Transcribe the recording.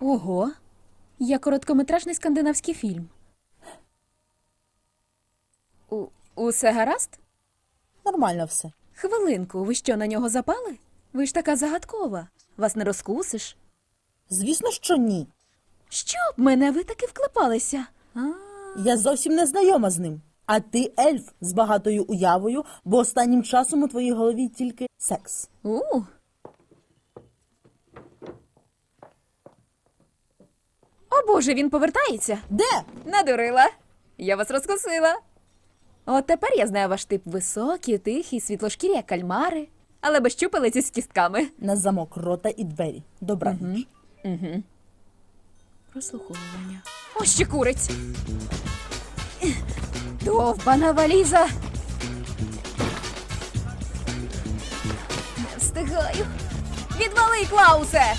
Ого. Я короткометражний скандинавський фільм. У, усе гаразд? Нормально все. Хвилинку, ви що на нього запали? Ви ж така загадкова. Вас не розкусиш. Звісно, що ні. Що б мене ви таки вклепалися? А, Я зовсім не знайома з ним. А ти ельф з багатою уявою, бо останнім часом у твоїй голові тільки секс. у. Боже, він повертається. Де? Надурила. Я вас розкусила. От тепер я знаю ваш тип високий, тихий, світлошкірі, як кальмари, але без щупалиці з кістками. На замок рота і двері. Добраніч. Прослуховування. О, ще куриць. Довбана валіза. Не встигаю. Відвали, Клаусе!